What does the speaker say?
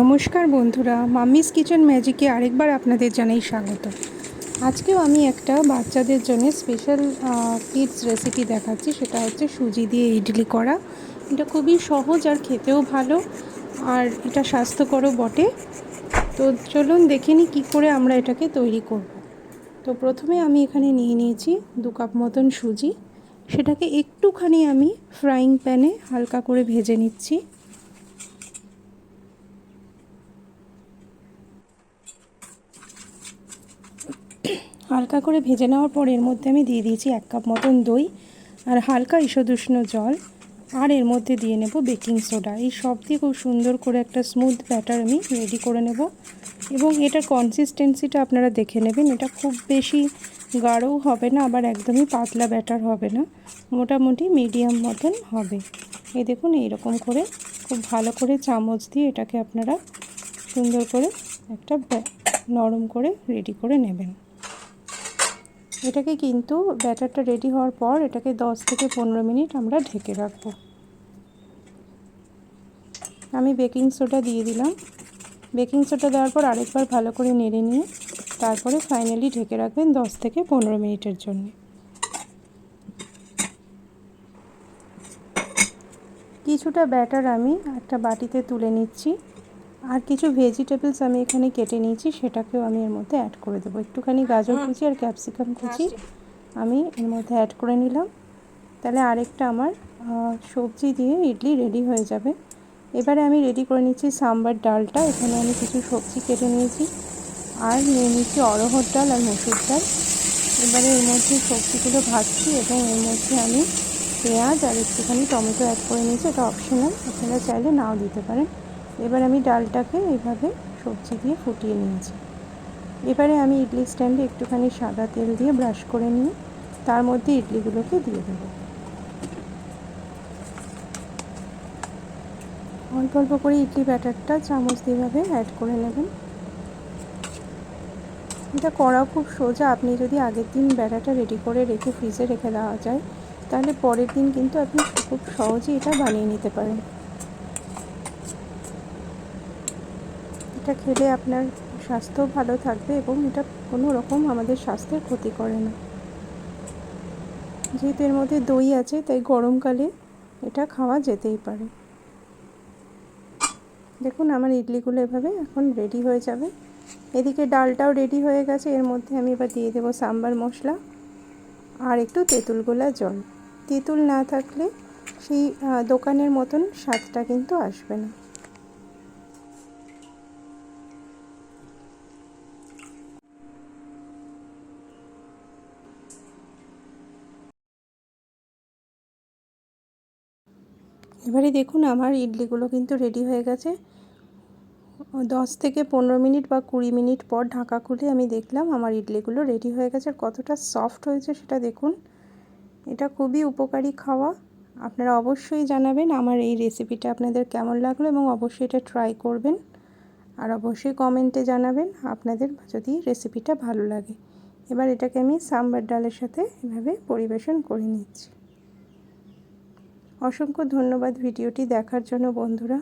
নমস্কার বন্ধুরা mummies kitchen ম্যাজিকে আরেকবার আপনাদের জানাই স্বাগত। আজকেও আমি একটা বাচ্চাদের জন্য স্পেশাল কিডস রেসিপি দেখাচ্ছি, সেটা হচ্ছে সুজি দিয়ে ইডলি করা। এটা খুবই সহজ আর খেতেও ভালো, আর এটা স্বাস্থ্যকরও বটে। তো চলুন দেখে নিই কী করে আমরা এটাকে তৈরি করব। তো প্রথমে আমি এখানে নিয়ে নিয়েছি দু কাপ মতন সুজি। সেটাকে একটুখানি আমি ফ্রাইং প্যানে হালকা করে ভেজে নিচ্ছি। হালকা করে ভেজে নেওয়ার পর এর মধ্যে আমি দিয়ে দিয়েছি এক কাপ মতন দই আর হালকা ঈষদুষ্ণ জল। আর এর মধ্যে দিয়ে নেব বেকিং সোডা। এই সব দিয়ে খুব সুন্দর করে একটা স্মুথ ব্যাটার আমি রেডি করে নেব। এবং এটার কনসিস্টেন্সিটা আপনারা দেখে নেবেন। এটা খুব বেশি গাঢ়ও হবে না, আবার একদমই পাতলা ব্যাটার হবে না। মোটামুটি মিডিয়াম মতন হবে। এই দেখুন, এইরকম করে খুব ভালো করে চামচ দিয়ে এটাকে আপনারা সুন্দর করে একটা নরম করে রেডি করে নেবেন। এটাকে কিন্তু ব্যাটারটা রেডি হওয়ার পর এটাকে 10 থেকে পনেরো মিনিট আমরা ঢেকে রাখব। আমি বেকিং সোডা দিয়ে দিলাম। বেকিং সোডা দেওয়ার পর আরেকবার ভালো করে নেড়ে নিয়ে তারপরে ফাইনালি ঢেকে রাখবেন 10 থেকে পনেরো মিনিটের জন্য। কিছুটা ব্যাটার আমি একটা বাটিতে তুলে নিচ্ছি। আর কিছু ভেজিটেবলস আমি এখানে কেটে নিয়েছি সেটাকেও আমি এর মধ্যে অ্যাড করে দেবো। একটুখানি গাজর কুচি আর ক্যাপসিকাম কুচি আমি এর মধ্যে অ্যাড করে নিলাম। তাহলে আরেকটা আমার সবজি দিয়ে ইডলি রেডি হয়ে যাবে। এবারে আমি রেডি করে নিচ্ছি সাম্বার ডালটা। এখানে আমি কিছু সবজি কেটে নিয়েছি। আর নিয়ে নিচ্ছি অরহর ডাল আর মসুর ডাল। এবারে এর মধ্যে সবজিগুলো ভাজছি এবং এর মধ্যে আমি পেঁয়াজ আর একটুখানি টমেটো অ্যাড করে নিয়েছি। এটা অপশনাল আপনারা চাইলে নাও দিতে পারেন। এবার আমি ডালটাকে এইভাবে সবজি দিয়ে ফুটিয়ে নিয়েছি। এবারে আমি ইডলি স্ট্যান্ডে একটুখানি সাদা তেল দিয়ে ব্রাশ করে নিয়ে তার মধ্যে ইডলিগুলোকে দিয়ে দেবো। অল্প অল্প করে ইডলি ব্যাটারটা চামচ দিয়েভাবে অ্যাড করে নেবেন। এটা করা খুব সোজা, আপনি যদি আগের দিন ব্যাটারটা রেডি করে রেখে ফ্রিজে রেখে দেওয়া যায়, তাহলে পরের দিন কিন্তু আপনি খুব সহজেই এটা বানিয়ে নিতে পারেন। এটা খেলে আপনার স্বাস্থ্য ভালো থাকবে এবং এটা কোনো রকম আমাদের স্বাস্থ্যের ক্ষতি করে না। যেহেতু এর মধ্যে দই আছে, তাই গরমকালে এটা খাওয়া যেতেই পারে। দেখুন, আমার ইডলিগুলো এভাবে এখন রেডি হয়ে যাবে। এদিকে ডালটাও রেডি হয়ে গেছে। এর মধ্যে আমি এবার দিয়ে দেবো সাম্বার মশলা আর একটু তেঁতুল গোলা জল। তেঁতুল না থাকলে সেই দোকানের মতন স্বাদটা কিন্তু আসবে না। এবারে দেখুন, আমার ইডলিগুলো কিন্তু রেডি হয়ে গেছে। দশ থেকে পনেরো মিনিট বা কুড়ি মিনিট পর ঢাকা খুলে আমি দেখলাম আমার ইডলিগুলো রেডি হয়ে গেছে আর কতটা সফট হয়েছে সেটা দেখুন। এটা খুবই উপকারী খাওয়া। আপনারা অবশ্যই জানাবেন আমার এই রেসিপিটা আপনাদের কেমন লাগল এবং অবশ্যই এটা ট্রাই করবেন। আর অবশ্যই কমেন্টে জানাবেন আপনাদের যদি রেসিপিটা ভালো লাগে। এবার এটাকে আমি সাম্বার ডালের সাথে এভাবে পরিবেশন করে নিচ্ছি। অসংখ্য ধন্যবাদ ভিডিওটি দেখার জন্য বন্ধুরা।